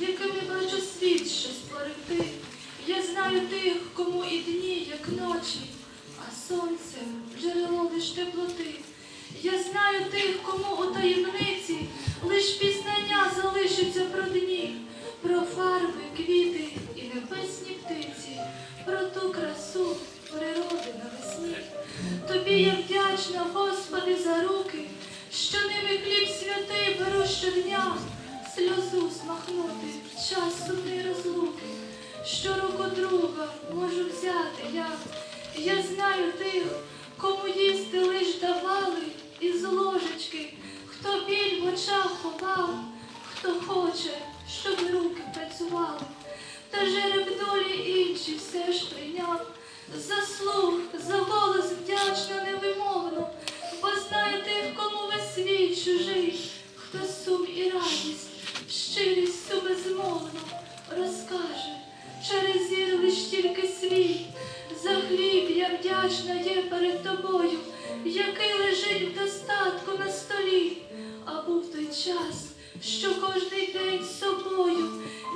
якими бачу світ, що створив ти. Я знаю тих, кому і дні, як ночі, а сонце джерело лиш теплоти. Я знаю тих, кому у таємниці лиш пізнання залишиться про дні, про фарби, квіти і небесні птиці, про ту красу природи навесні. Тобі я вдячна, Господи, за руки, що ними хліб святий беру щодня, сльозу смахнути в час сумної розлуки, що руку друга можу взяти я. Я знаю тих, кому їсти лиш давали із ложечки, хто біль в очах ховав, хто хоче, щоб руки працювали. Та жереб долі інші все ж прийняв. Заслуг, за голос вдячна невимовно, бо знаю тих, кому весь світ чужий, хто сум і радість, щирість всю безмовно розкаже, через зір лиш тільки світ. За хліб я вдячна є перед тобою, який лежить в достатку на столі, а був той час, що кожний день з собою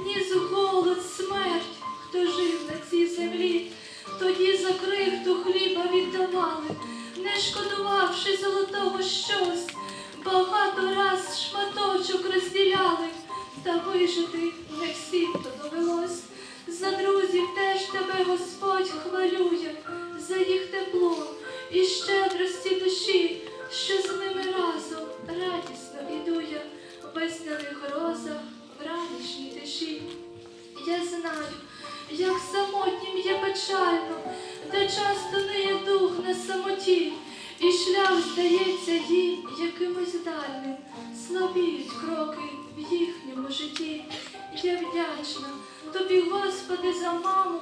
ніс голод, смерть, хто жив на цій землі. Тоді за крихту хліба віддавали, не шкодувавши золотого щось, багато раз шматочок розділяли, та вижити не всім то довелось. За друзів теж тебе Господь хвалює, за їх тепло і щедрості душі, що з ними разом радісно іду я в весняних грозах, в ранішній тиші. Я знаю, як самотнім є печально, де часто не є дух на самоті, і шлях здається їм якимось дальним, слабіють кроки в їхньому житті. Я вдячна тобі, Господи, за маму,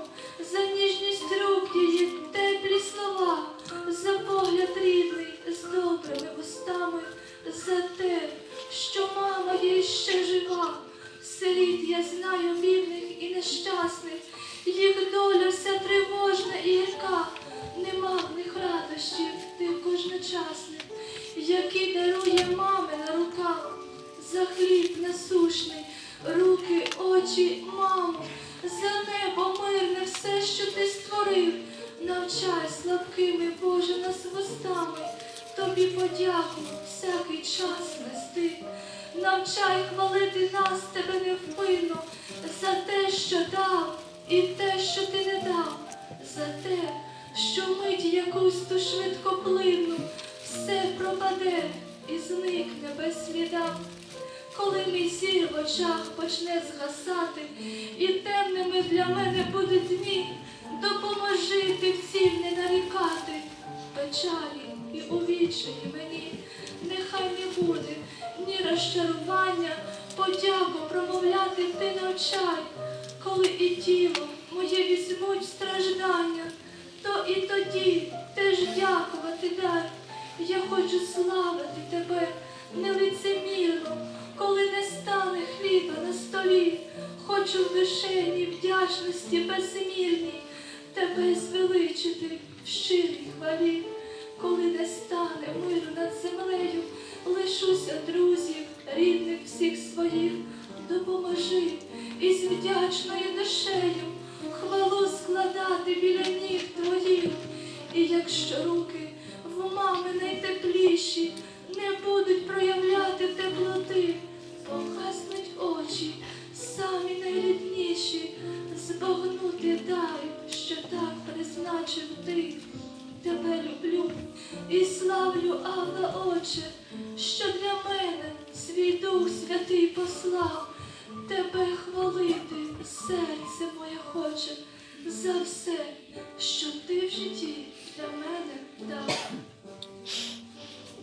за ніжність рук її, теплі слова, за погляд рідний з добрими устами, за те, що мама є ще жива. Сиріт я знаю бідних і нещасних, їх доля вся тривожна і гірка, очі, мамо, за небо мирне все, що ти створив, навчай слабкими, Боже, нас вустами, тобі подяку всякий час нести. Навчай хвалити нас тебе невпинно за те, що дав, і те, що ти не дав, за те, що мить якусь ту швидкоплинну, все пропаде і зникне без сліда. Коли мій зір в очах почне згасати, і темними для мене будуть дні, допоможи ти в ціль не нарікати, печалі і у відчаї мені, нехай не буде ні розчарування, подяку промовляти ти навчай, коли і тіло моє візьмуть страждання, то і тоді теж дякувати дай. Я хочу славити тебе нелицемірно, хочу в душевній вдячності безмірній тебе звеличити в щирій хвалі, коли не стане миру над землею, лишуся друзів, рідних всіх своїх, допоможи із вдячною душею хвалу складати біля ніг твоїх. І якщо руки в мами найтепліші не будуть проявляти теплоти, погаснуть очі, самі збагнути дай, що так призначив ти. Тебе люблю і славлю, Авла, Отче, що для мене свій Дух Святий послав, тебе хвалити серце моє хоче за все, що ти в житті для мене дав.